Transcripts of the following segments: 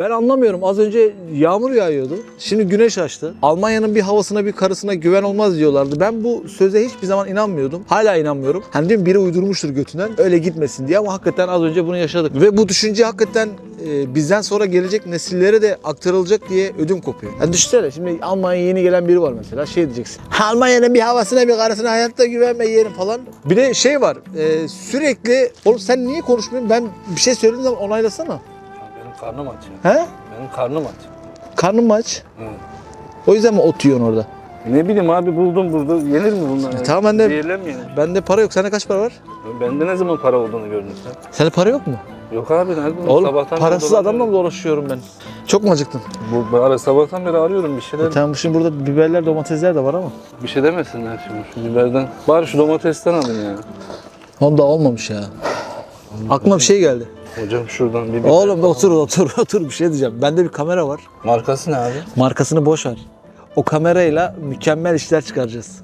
Ben anlamıyorum. Az önce yağmur yağıyordu. Şimdi güneş açtı. Almanya'nın bir havasına bir karısına güven olmaz diyorlardı. Ben bu söze hiçbir zaman inanmıyordum. Hala inanmıyorum. Hani mi biri uydurmuştur götünden öyle gitmesin diye ama hakikaten az önce bunu yaşadık. Ve bu düşünce hakikaten e, bizden sonra gelecek nesillere de aktarılacak diye ödüm kopuyor. Yani düşünsene şimdi Almanya'ya yeni gelen biri var mesela şey diyeceksin. Almanya'nın bir havasına bir karısına hayatta güvenme yeğenim falan. Bir de şey var e, sürekli oğlum sen niye konuşmuyorsun? Ben bir şey söylediğim zaman onaylasana. Karnım aç. He? Benim karnım aç. Karnın mı aç? Hı. O yüzden mi ot yiyorsun orada? Ne bileyim abi buldum burada. Yenir mi bunlar? ya? tamam ben de- Zehirler mi yenir? Bende para yok. Sende kaç para var? Bende ne zaman para olduğunu gördün sen? Sende para yok mu? Yok abi nerede? Oğlum Sabahtan beri parasız dolanıyorum. adamla mı dolaşıyorum ben? Çok mu acıktın? Bu ara sabahtan beri arıyorum bir şeyler. Tamam şimdi burada biberler, domatesler de var ama. Bir şey demesinler şimdi şu biberden. Bari şu domatesten alın ya. O da olmamış ya. Aklıma bir şey geldi. Hocam şuradan bir. Oğlum otur otur otur bir şey diyeceğim. Bende bir kamera var. Markası ne abi? Markasını boş ver. O kamerayla mükemmel işler çıkaracağız.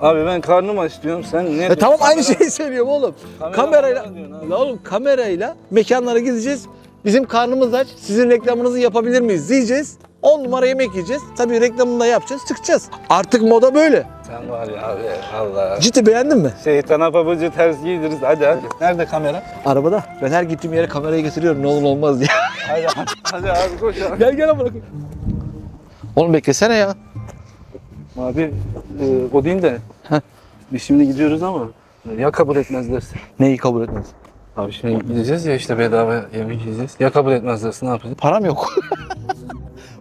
Abi ben karnım aç diyorum sen ne E tamam aynı şeyi söylüyorum oğlum. Kamera kamerayla diyorsun abi. La oğlum kamerayla mekanlara gideceğiz. Bizim karnımız aç. Sizin reklamınızı yapabilir miyiz diyeceğiz. 10 numara yemek yiyeceğiz. Tabii reklamını da yapacağız, çıkacağız. Artık moda böyle. Sen var ya abi Allah. Ciddi beğendin mi? Şeytana pabucu ters giydiririz hadi hadi. Nerede kamera? Arabada. Ben her gittiğim yere kamerayı getiriyorum. Ne olur olmaz diye. Hadi hadi, hadi abi koş abi. gel gel bırak. Oğlum beklesene ya. Abi e, o değil de Heh. biz şimdi gidiyoruz ama ya kabul etmezlerse? Neyi kabul etmez? Abi şimdi gideceğiz ya işte bedava yemek yiyeceğiz. Ya kabul etmezlerse ne yapacağız? Param yok.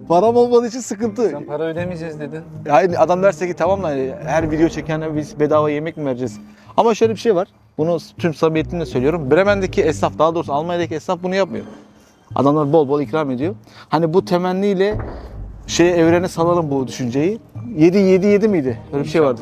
Param olmadığı için sıkıntı. Sen para ödemeyeceğiz dedin. Yani adam derse ki tamam da hani her video çekene biz bedava yemek mi vereceğiz? Ama şöyle bir şey var. Bunu tüm samimiyetimle söylüyorum. Bremen'deki esnaf daha doğrusu Almanya'daki esnaf bunu yapmıyor. Adamlar bol bol ikram ediyor. Hani bu temenniyle şeye evrene salalım bu düşünceyi. 7 7 7 miydi? Öyle bir şey vardı.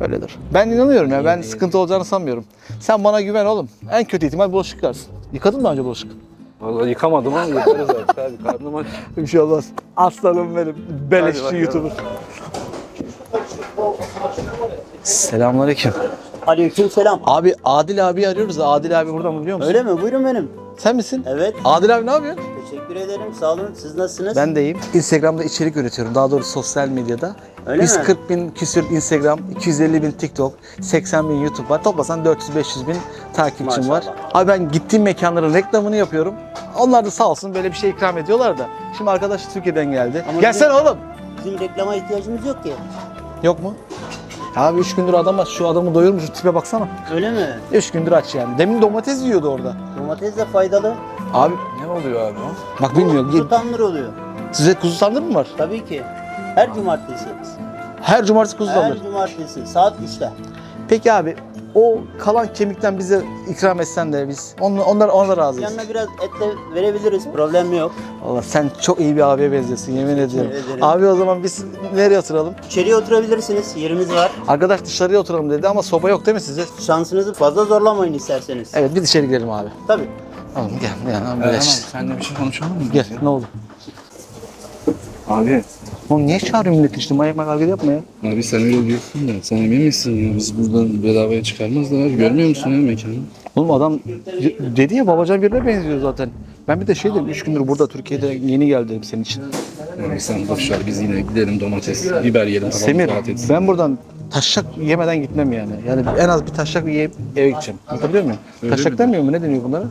Öyledir. Ben inanıyorum ya. Ben sıkıntı olacağını sanmıyorum. Sen bana güven oğlum. En kötü ihtimal bulaşık yıkarsın. Yıkadın mı önce bulaşık? Vallahi yıkamadım ama yaparız artık abi karnım aç. Bir şey olmaz. Aslanım benim. Beleşçi. YouTuber. Selamünaleyküm. Aleykümselam. Abi Adil abi arıyoruz da Adil abi burada mı biliyor musun? Öyle mi? Buyurun benim. Sen misin? Evet. Adil abi ne yapıyorsun? Teşekkür ederim. Sağ olun. Siz nasılsınız? Ben deyim. Instagram'da içerik üretiyorum. Daha doğrusu sosyal medyada. Öyle mi? 140 bin küsür Instagram, 250 bin TikTok, 80 bin YouTube var. Toplasan 400-500 bin takipçim var. Maşallah. Abi ben gittiğim mekanların reklamını yapıyorum. Onlar da sağ olsun böyle bir şey ikram ediyorlar da. Şimdi arkadaş Türkiye'den geldi. Ama Gelsene oğlum. Bizim reklama ihtiyacımız yok ki. Yok mu? Abi 3 gündür adam aç. Şu adamı doyurmuş. Şu tipe baksana. Öyle mi? 3 gündür aç yani. Demin domates yiyordu orada. Domates de faydalı. Abi Ne oluyor abi o? bak bilmiyorum. Kuzu tandır oluyor. Size kuzu tandır mı var? Tabii ki. Her cumartesi. Her cumartesi kuzu Her cumartesi saat 3'te. Peki abi o kalan kemikten bize ikram etsen de biz onlar onlar ona razıyız. Yanına biraz et de verebiliriz. Problem yok. Allah sen çok iyi bir abiye benziyorsun yemin ediyorum. ederim. Abi o zaman biz nereye oturalım? İçeriye oturabilirsiniz. Yerimiz var. Arkadaş dışarıya oturalım dedi ama soba yok değil mi sizde? Şansınızı fazla zorlamayın isterseniz. Evet biz içeri gidelim abi. Tabii. Oğlum gel gel gel. abi seninle bir şey konuşalım mı? Gel ne oldu? Abi. Oğlum niye çağırıyorsun milleti işte manyak manyak hareket yapma ya. Abi sen öyle diyorsun da sen emin misin ya? Biz buradan bedavaya çıkarmazlar. Görmüyor musun ya mekanı? Oğlum adam dedi ya babacan birine benziyor zaten. Ben bir de şey dedim 3 gündür burada Türkiye'de yeni geldim senin için. Yani sen boş ver biz yine gidelim domates, biber yiyelim Semir ben buradan taşak yemeden gitmem yani. Yani en az bir taşak yiyip eve gideceğim. Anlatabiliyor muyum? taşak mi? denmiyor mu? Ne deniyor bunlara?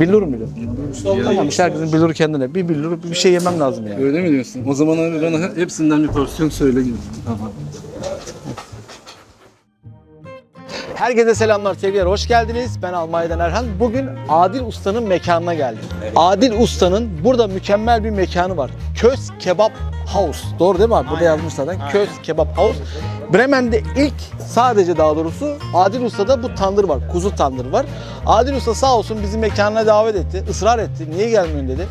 Billur mu diyor? Tamam işte herkesin billuru kendine. Bir billur bir şey yemem lazım yani. Öyle mi diyorsun? O zaman abi bana hepsinden bir porsiyon söyle gidin. Tamam. Herkese selamlar sevgiler hoş geldiniz. Ben Almanya'dan Erhan. Bugün Adil Usta'nın mekanına geldim. Adil Usta'nın burada mükemmel bir mekanı var. Köz Kebap House. Doğru değil mi abi? Burada Aynen. yazmış zaten. Köz Kebap House. Bremen'de ilk sadece daha doğrusu Adil Usta'da bu tandır var. Kuzu tandır var. Adil Usta sağ olsun bizi mekanına davet etti. ısrar etti. Niye gelmiyorsun dedi.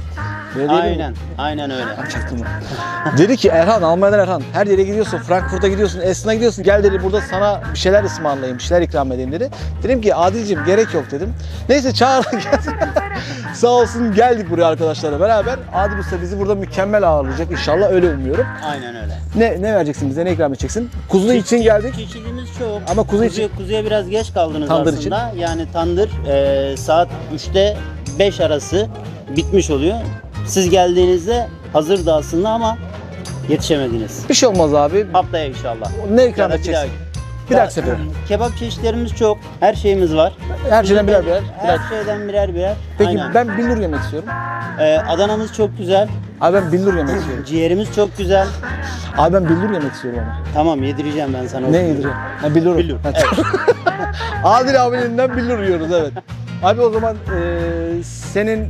Değil mi? Aynen. Aynen öyle. Çaktım ben. dedi ki Erhan, Almanya'dan Erhan. Her yere gidiyorsun, Frankfurt'a gidiyorsun, Esen'e gidiyorsun. Gel dedi burada sana bir şeyler ısmarlayayım, bir şeyler ikram edeyim dedi. Dedim ki Adil'cim gerek yok dedim. Neyse çağır. Sağ olsun geldik buraya arkadaşlarla beraber. Adil Usta bizi burada mükemmel ağırlayacak inşallah öyle umuyorum. Aynen öyle. Ne ne vereceksin bize, ne ikram edeceksin? Kuzu için geldik. Çeşidimiz çok. Ama kuzu Kuzuya- için- Kuzuya biraz geç kaldınız Tandır aslında. Yani tandır e, saat 3'te 5 arası bitmiş oluyor. Siz geldiğinizde hazırdı aslında ama yetişemediniz. Bir şey olmaz abi. Haftaya inşallah. Ne Ya ikram da bir edeceksin? dahaki. Bir Ya, dahaki sefere. Kebap çeşitlerimiz çok. Her şeyimiz var. Her şeyden birer birer. birer. Her şeyden birer birer. Peki Aynen. ben billur yemek istiyorum. Ee, Adana'mız çok güzel. Abi ben billur yemek istiyorum. Ciğerimiz çok güzel. Abi ben billur yemek istiyorum ama. Tamam yedireceğim ben sana. Ne yedireceğim? Ha billur. Billur. Ha. Adil abinin elinden billur yiyoruz evet. Abi o zaman e, senin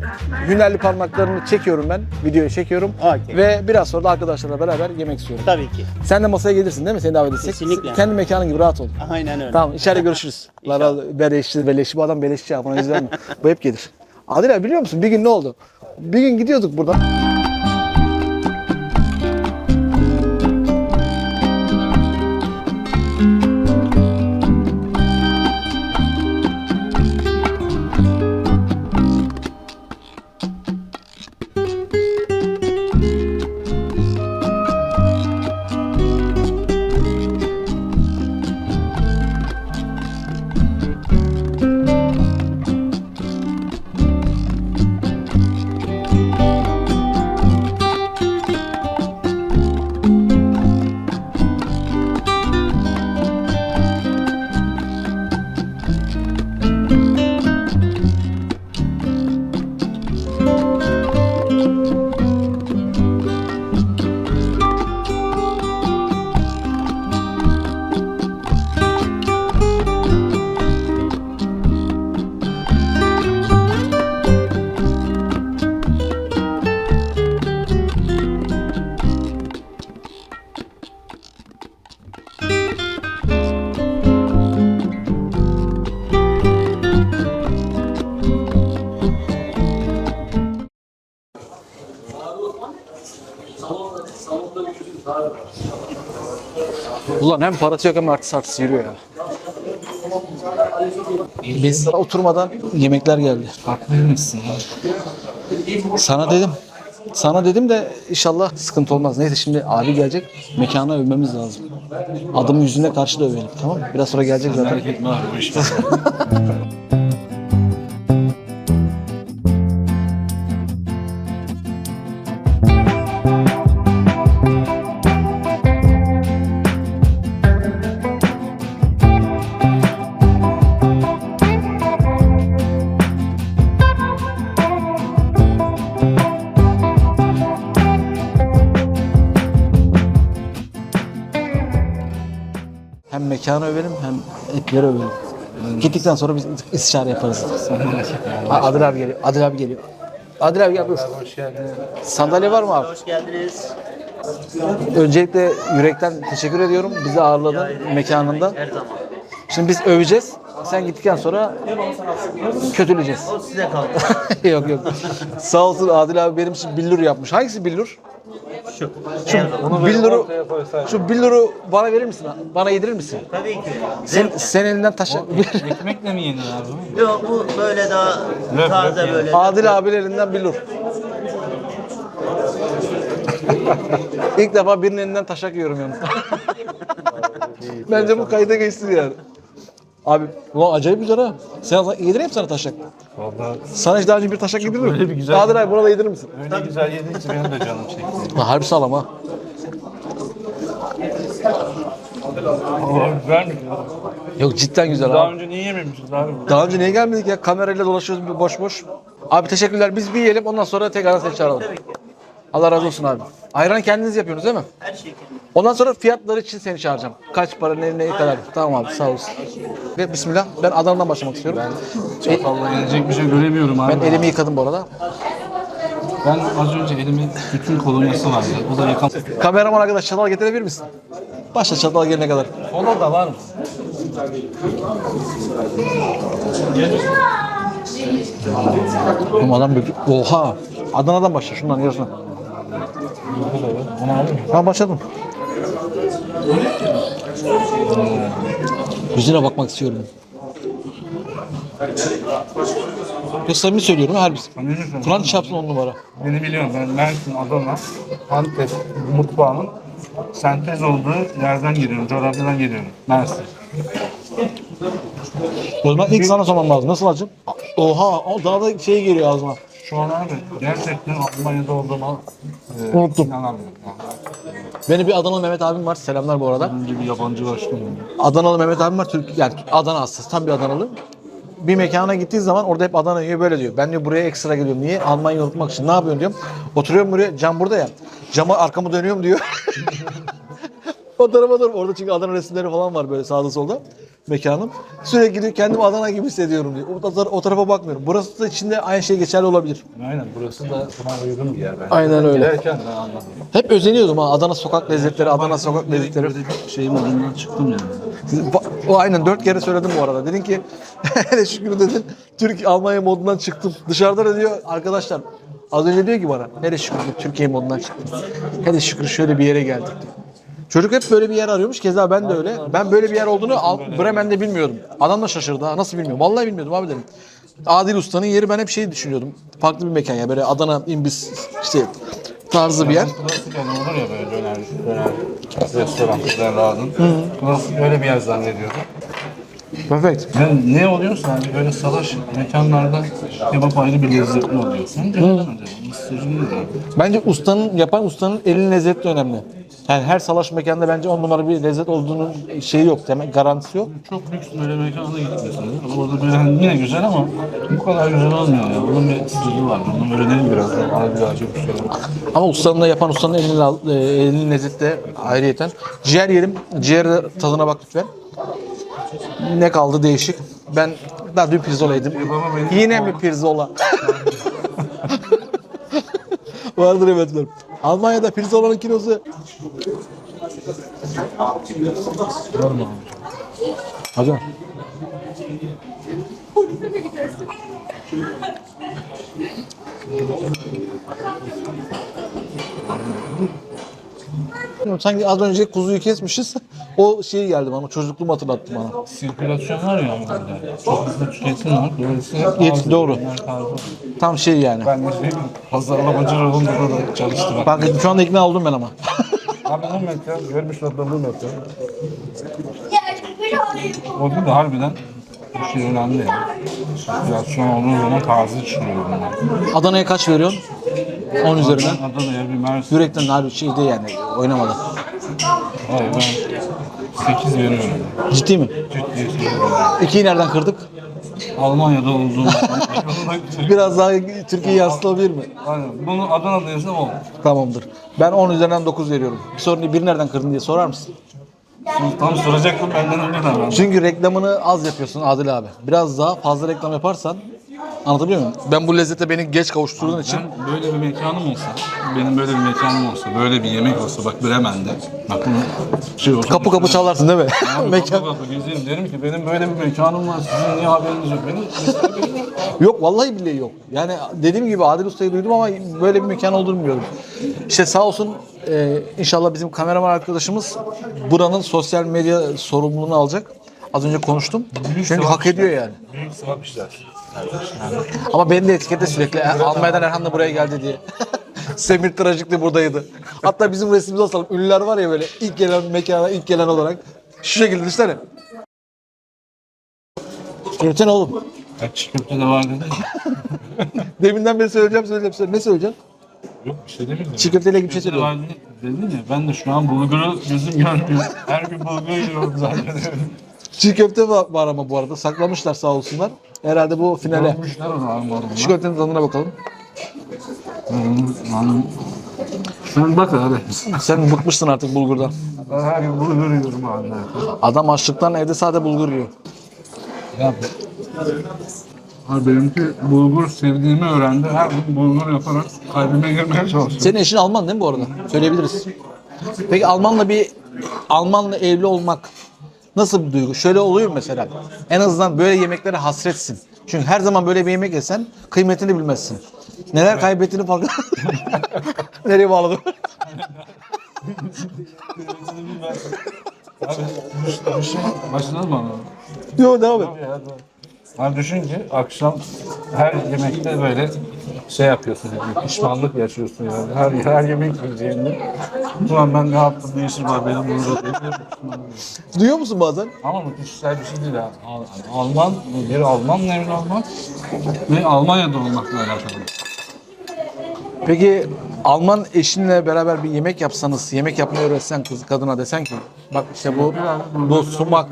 hünerli parmaklarını çekiyorum ben. Videoya çekiyorum. Okey. Ve biraz sonra da arkadaşlarla beraber yemek istiyorum. Tabii ki. Sen de masaya gelirsin değil mi? Seni davet etsek. Kesinlikle. Kendi mekanın gibi rahat ol. Aynen öyle. Tamam içeride görüşürüz. İnşallah. Lara beleşçi, beleşçi bu adam beleşçi ya güzel mi? bu hep gelir. Adil abi biliyor musun bir gün ne oldu? Bir gün gidiyorduk buradan. Ulan hem parası yok hem artısı artısı yürüyor ya. Biz oturmadan yemekler geldi. Haklıymışsın ya. Sana dedim. Sana dedim de inşallah sıkıntı olmaz. Neyse şimdi abi gelecek. Mekanı övmemiz lazım. Adımı yüzüne karşı da övelim. Tamam mı? Biraz sonra gelecek zaten. Merak etme abi bu iş. mekanı övelim hem etleri övelim. Gittikten sonra biz istişare yaparız. Ha, Adil abi geliyor. Adil abi geliyor. Adil abi gel buyur. Hoş geldin. Sandalye var mı abi? Hoş geldiniz. Öncelikle yürekten teşekkür ediyorum. Bizi ağırladın mekanında. Her zaman. Şimdi biz öveceğiz. Sen gittikten sonra kötüleyeceğiz. O size kaldı. yok yok. Sağ olsun Adil abi benim için billur yapmış. Hangisi billur? Şu. Şu billuru, şu billuru bana verir misin? Bana yedirir misin? Tabii ki. Sen, sen elinden taşak. Ekmekle mi yenir abi? Yok bu böyle daha taze böyle. Adil abi elinden billur. İlk defa birinin elinden taşak yiyorum yalnız. Bence bu kayda geçsin yani. Abi ulan acayip güzel ha. Sen yedireyim sana taşak. Vallahi Sana hiç daha önce bir taşak yedirir mi? öyle bir güzel- Adil abi buna da yedirir misin? öyle güzel yedin ki benim de canım çekti. Ha, harbi sağlam ha. Allah güzel mi? Yok cidden güzel Daha abi. önce niye yememişiz abi? Daha önce niye gelmedik ya? Kamerayla dolaşıyoruz bir boş boş. Abi teşekkürler. Biz bir yiyelim ondan sonra tekrar seni çağıralım. Allah razı olsun abi. Ayran kendiniz yapıyorsunuz değil mi? Her şey kendiniz. Ondan sonra fiyatları için seni çağıracağım. Kaç para, ne, ne kadar. Tamam abi sağ olasın. Ve bismillah. Ben Adana'dan başlamak istiyorum. Ben, Çatalla yenecek bir şey göremiyorum abi. ben elimi yıkadım bu arada. Ben az önce elimi bütün kolonyası vardı. O da yıkam. Kameraman arkadaş çatal getirebilir misin? Başla çatal gelene kadar. Kola da var mı? Oğlum adam böyle... Oha! Adana'dan başla şundan yarısına. Ben başladım. Yüzüne bakmak istiyorum. Yok samimi söylüyorum her bir. Kur'an çarpsın on numara. Beni biliyorum ben Mersin, Adana, Antep mutfağının sentez olduğu yerden geliyorum, coğrafyadan geliyorum. Mersin. O zaman ilk sana sormam lazım. Nasıl acım? Oha! O daha da şey geliyor ağzıma. Şu an abi gerçekten Almanya'da olduğuma e, Unuttum. inanamıyorum. Benim bir Adanalı Mehmet abim var. Selamlar bu arada. Önce bir yabancılaştım. yani. Adanalı Mehmet abim var. Türk, yani Adana hastası. Tam bir Adanalı. Bir mekana gittiği zaman orada hep Adana yiyor böyle diyor. Ben diyor buraya ekstra geliyorum. Niye? Almanya'yı unutmak için. Ne yapıyorsun diyorum. Oturuyorum buraya. Cam burada ya. Cama arkamı dönüyorum diyor. o tarafa doğru. Orada çünkü Adana resimleri falan var böyle sağda solda. Mekanım. Sürekli kendimi Adana gibi hissediyorum diyor. O, tar- o tarafa bakmıyorum. Burası da içinde aynı şey geçerli olabilir. Aynen burası da buna uygun bir yer bence. Aynen öyle. Giderken de anladım. Hep özeniyordum ha. Adana sokak lezzetleri, Adana sokak lezzetleri. Böyle bir şeyim olduğundan çıktım yani. O aynen dört kere söyledim bu arada. Dedin ki hele şükür dedin Türk Almanya modundan çıktım. Dışarıda da diyor arkadaşlar az önce diyor ki bana hele şükür Türkiye modundan çıktım. Hele şükür şöyle bir yere geldik diyor. Çocuk hep böyle bir yer arıyormuş. Keza ben de öyle. Ben böyle bir yer olduğunu Al- Bremen'de bilmiyordum. Adam da şaşırdı ha. Nasıl bilmiyorum. Vallahi bilmiyordum abi dedim. Adil Usta'nın yeri ben hep şey düşünüyordum. Farklı bir mekan ya. Böyle Adana imbis işte tarzı bir yer. Klasik yani olur ya böyle döner, döner restoran, Zerra'nın. Klasik öyle bir yer zannediyordum. Perfect. Yani ne oluyorsa hani böyle salaş mekanlarda kebap ayrı bir lezzetli oluyor. Sence neden acaba? Mısırcı diyor? Bence ustanın, yapan ustanın elinin lezzeti önemli. Yani her salaş mekanda bence on numara bir lezzet olduğunun şeyi yok, demek garantisi yok. Çok lüks böyle mekana gitmiyorsun. Orada böyle hani yine güzel ama bu kadar güzel olmuyor ya. Bunun bir sırrı var. Bunun öğrenelim biraz da. Bana birazcık bir şey var. Ama ustanın da yapan ustanın elinin, al- e, elinin lezzeti de ayrıyeten. Ciğer yerim, ciğer tadına bak lütfen. Ne kaldı değişik. Ben daha dün pirzola yedim. Yine mi pirzola? Vardır evetler. Almanya'da pirzolanın kilosu Var mı? Hadi. Bilmiyorum, Sanki az önce kuzuyu kesmişiz. O şey geldi bana, çocukluğumu hatırlattı bana. Sirkülasyon var ya orada. Çok hızlı tüketim var. Dolayısıyla Yet- doğru. Tam şey yani. Ben de şey pazarlamacı rolünde burada çalıştım. Bak şu anda ikna oldum ben ama. Abi bu mekan, görmüş bu mekan. O de harbiden bir şey önemli ya. Sirkülasyon olduğu zaman taze çıkıyor bunlar. Adana'ya kaç veriyorsun? 10 üzerinden. Adana'ya bir Mersin. Yürekten harbi şey değil yani oynamadı. Hayır ben 8 veriyorum. Ciddi mi? Ciddi söylüyorum. İkiyi nereden kırdık? Almanya'da olduğum Biraz daha Türkiye'yi yansıtabilir mi? Aynen. Bunu Adana'da yazsam o. Tamamdır. Ben 10 üzerinden 9 veriyorum. Bir sorunu bir nereden kırdın diye sorar mısın? Tam soracaktım benden önce de ben. Çünkü reklamını az yapıyorsun Adil abi. Biraz daha fazla reklam yaparsan anlatabiliyor muyum? Ben bu lezzete beni geç kavuşturduğun için Ben böyle bir mekanım olsa, benim böyle bir mekanım olsa, böyle bir yemek olsa bak Bremen'de. Bak bunu şey olsa. kapı kapı çalarsın değil mi? Abi Mekan. kapı kapı gezerim derim ki benim böyle bir mekanım var sizin niye haberiniz yok? Benim. Yok vallahi billahi yok. Yani dediğim gibi Adil Usta'yı duydum ama böyle bir mekan olduğunu bilmiyordum. İşte sağ olsun e, inşallah bizim kameraman arkadaşımız buranın sosyal medya sorumluluğunu alacak. Az önce konuştum. Çünkü hak ediyor yani. Büyük sevap işler. Ama beni de etiketle sürekli "E, Almanya'dan Erhan da buraya geldi diye. Semir Trajik de buradaydı. Hatta bizim resmimizi asalım. Ünlüler var ya böyle ilk gelen mekana ilk gelen olarak. Şu şekilde düşünsene. Geçen oğlum. Çiğ köfte de var dedin. Deminden beri söyleyeceğim söyleyeceğim. söyleyeceğim. Ne söyleyeceksin? Yok bir şey demedim. Çiğ köfteyle ilgili bir şey Köfte de söylüyorum. var dedin ya ben de şu an bulguru gözüm görmüyor. Her gün bulgur yiyorum zannediyorum. Çiğ köfte var, var ama bu arada. Saklamışlar sağ olsunlar. Herhalde bu finale. Görmüşler o zaman bu Çiğ köftenin tadına bakalım. Sen bak abi. Sen bıkmışsın artık bulgurdan. Ben her gün bulgur yiyorum abi. Adam açlıktan evde sade bulgur yiyor. Ya Abi benimki bulgur sevdiğimi öğrendi. Her gün bulgur yaparak kalbime girmeye çalışıyor. Senin eşin Alman değil mi bu arada? Söyleyebiliriz. Peki Almanla bir Almanla evli olmak nasıl bir duygu? Şöyle oluyor mesela? En azından böyle yemeklere hasretsin. Çünkü her zaman böyle bir yemek yesen kıymetini bilmezsin. Neler kaybettiğini farkında. Nereye bağladım? Abi düşün, başladın mı onu? Yok devam et. Abi düşün ki akşam her yemekte böyle şey yapıyorsun yani pişmanlık yaşıyorsun yani her her yemek yiyeceğinde ulan ben ne yaptım ne işim var benim pişmanlık. Duyuyor musun bazen? Ama bu kişisel bir şey değil ha. Al- Alman, bir Almanla evli olmak ve Almanya'da olmakla alakalı. Peki Alman eşinle beraber bir yemek yapsanız, yemek yapmayı öğretsen kız kadına desen ki bak işte bu bu sumak,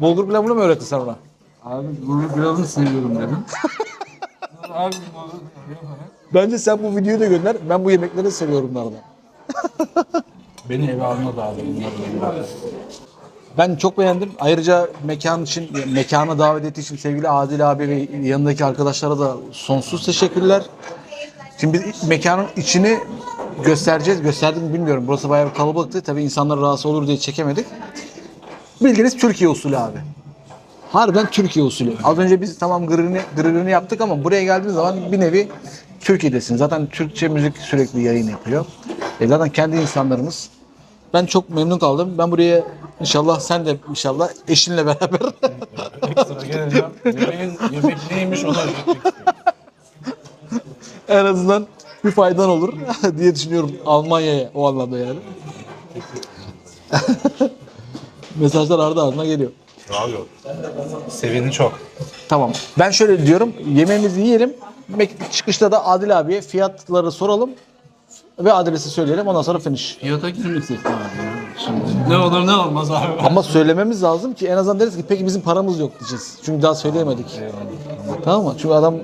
bulgur pilavını mı öğretti sen ona? Abi bunu pilavını seviyorum dedim. Bence sen bu videoyu da gönder. Ben bu yemekleri seviyorum nardan. Beni eve alma da abi. bunlar. Ben çok beğendim. Ayrıca mekan için, mekana davet ettiği için sevgili Adil abi ve yanındaki arkadaşlara da sonsuz teşekkürler. Şimdi biz mekanın içini göstereceğiz. Gösterdim mi bilmiyorum. Burası bayağı bir kalabalıktı. Tabii insanlar rahatsız olur diye çekemedik. Bildiğiniz Türkiye usulü abi. Harbiden Türkiye usulü. Az önce biz tamam gırrını, gırrını yaptık ama buraya geldiğiniz zaman bir nevi Türkiye'desin. Zaten Türkçe müzik sürekli yayın yapıyor. E zaten kendi insanlarımız. Ben çok memnun kaldım. Ben buraya inşallah sen de inşallah eşinle beraber Ekstra geleceğim. Yemeğin, yemek neymiş ona istiyorum. en azından bir faydan olur diye düşünüyorum Almanya'ya o anlamda yani. Mesajlar ardı ardına geliyor. Abi Sevini çok. Tamam. Ben şöyle diyorum. Yemeğimizi yiyelim. Çıkışta da Adil abiye fiyatları soralım ve adresi söyleyelim. Ondan sonra finish. Fiyata girmesek abi ya. Şimdi ne olur ne olmaz abi. Ama söylememiz lazım ki en azından deriz ki peki bizim paramız yok diyeceğiz. Çünkü daha söyleyemedik. Tamam mı? Çünkü adam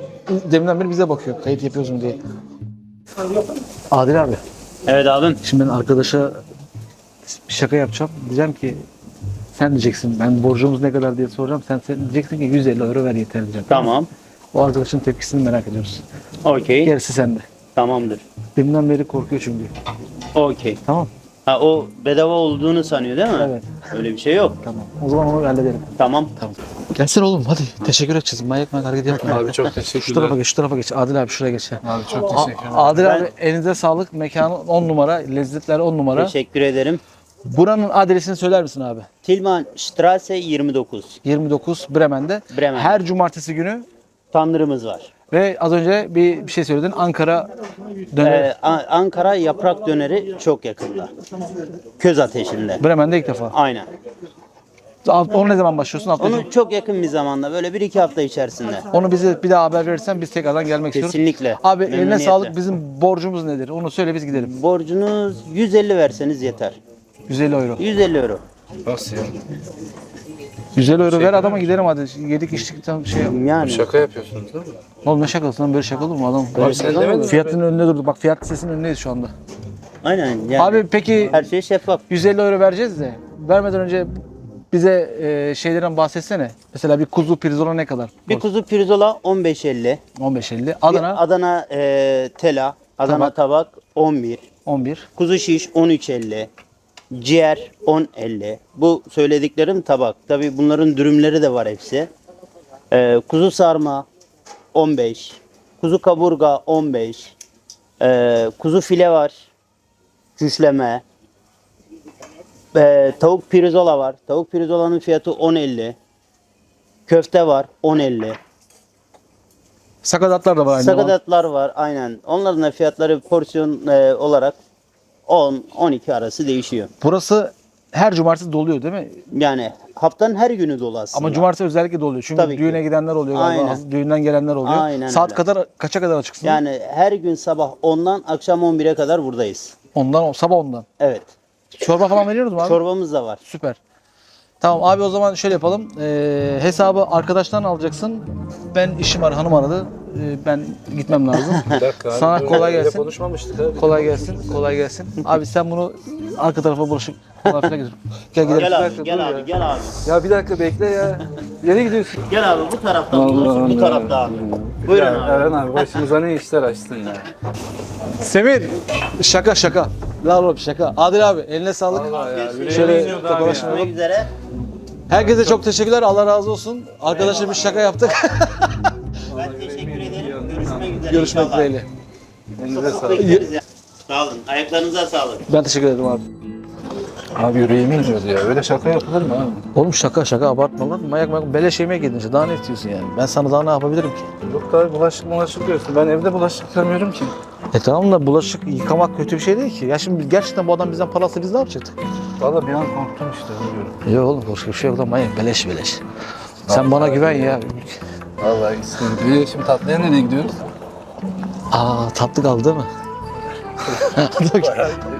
deminden beri bize bakıyor. Kayıt yapıyoruz mu diye. Adil abi. Evet abim. Şimdi ben arkadaşa bir şaka yapacağım. Diyeceğim ki sen diyeceksin ben borcumuz ne kadar diye soracağım. Sen, sen diyeceksin ki 150 euro ver yeter diyeceğim. Tamam. O arkadaşın tepkisini merak ediyoruz. Okey. Gerisi sende. Tamamdır. Deminden beri korkuyor çünkü. Okey. Tamam. Ha o bedava olduğunu sanıyor değil mi? Evet. Öyle bir şey yok. Tamam. O zaman onu halledelim. Tamam. Gelsin oğlum hadi. Teşekkür edeceğiz. Manyak manyak hareket yapma. Abi çok Şu tarafa teşekkürler. geç, şu tarafa geç. Adil abi şuraya geç. Abi çok teşekkürler. Adil Ben- abi elinize sağlık. Mekanı 10 numara. Lezzetler 10 numara. Teşekkür ederim. Buranın adresini söyler misin abi? Tilman Strasse 29. 29 Bremen'de. Bremen. Her cumartesi günü Tandırımız var. ve az önce bir, bir şey söyledin. Ankara döner. Ee, A- Ankara yaprak döneri çok yakında. Köz ateşinde. Bremen'de ilk defa. Aynen. Alt- Onu ne zaman başlıyorsun? Hafta. Onu çok yakın bir zamanda böyle bir iki hafta içerisinde. Onu bize bir daha haber verirsen biz tekrardan gelmek istiyoruz. Kesinlikle. Abi eline Memnuniyetle. sağlık. Bizim borcumuz nedir? Onu söyle biz gidelim. Borcunuz 150 verseniz yeter. 150 euro. 150 euro. Nasıl ya? 150 euro ver adama gidelim hadi. Yedik içtik tam şey. yap. Yani Şaka yapıyorsunuz değil mi? Oğlum ne şakası lan böyle şaka olur mu adam? Abi sen demedin mi? Fiyatın önünde durduk. Bak fiyat listesinin önündeyiz şu anda. aynen yani Abi peki her şey şeffaf. 150 euro vereceğiz de vermeden önce bize e, şeylerden bahsetsene. Mesela bir kuzu pirzola ne kadar? Bir kuzu pirzola 15.50. 15.50. Bir Adana Adana e, tela, Adana tabak, 11. 11. Kuzu şiş 13.50. Ciğer 10.50. Bu söylediklerim tabak. Tabi bunların dürümleri de var hepsi. E, kuzu sarma 15. Kuzu kaburga 15. E, kuzu file var. Cüşleme. E, tavuk pirzola var. Tavuk pirzolanın fiyatı 10.50. Köfte var 10.50. Sakatatlar da var aynı. Sakatatlar var aynen. Onların da fiyatları porsiyon e, olarak 10-12 arası değişiyor. Burası her cumartesi doluyor değil mi? Yani haftanın her günü dolu aslında. Ama cumartesi özellikle doluyor. Çünkü Tabii ki. düğüne gidenler oluyor galiba. Aynen. Düğünden gelenler oluyor. Aynen Saat öyle. kadar kaça kadar açıksın? Yani her gün sabah 10'dan akşam 11'e kadar buradayız. Ondan sabah ondan. Evet. Çorba falan veriyoruz mu abi? Çorbamız da var. Süper. Tamam abi o zaman şöyle yapalım. Ee, hesabı arkadaştan alacaksın. Ben işim var hanım aradı. Ee, ben gitmem lazım. Bir dakika abi. Sana Böyle- kolay gelsin. konuşmamıştık abi. kolay gelsin. Kolay gelsin. Abi sen bunu arka tarafa bulaşık falan filan götür. Gel gidelim. Gel abi, gel abi, gel abi. Ya bir dakika bekle ya. Nereye gidiyorsun? Gel abi bu taraftan bulursun, bu tarafta abi. Buyurun abi. Eren abi başımıza ne işler açtın ya. Semir. Şaka şaka. La oğlum şaka. Adil abi eline sağlık. Şöyle tokalaşma. Görüşmek üzere. Herkese çok teşekkürler. Allah razı olsun. Arkadaşlar bir şaka yaptık. Ben teşekkür. Görüşmek dileğiyle. Elinize sağlık. ya. Sağ olun. Ayaklarınıza sağlık. Ben teşekkür ederim abi. Abi yüreğimi iniyordu ya. Öyle şaka yapılır mı abi? Oğlum şaka şaka abartma lan. Manyak manyak beleş yemeğe gidin işte. Daha ne istiyorsun yani? Ben sana daha ne yapabilirim ki? Yok abi bulaşık bulaşık diyorsun. Ben evde bulaşık yıkamıyorum ki. E tamam da bulaşık yıkamak kötü bir şey değil ki. Ya şimdi gerçekten bu adam bizden para alsa biz ne yapacaktık? Valla bir an korktum işte biliyorum. Yok oğlum başka bir şey yok lan manyak beleş beleş. Sen bana güven ya. Vallahi istedim. İyi şimdi tatlıya nereye gidiyoruz? Aa tatlı kaldı değil mi?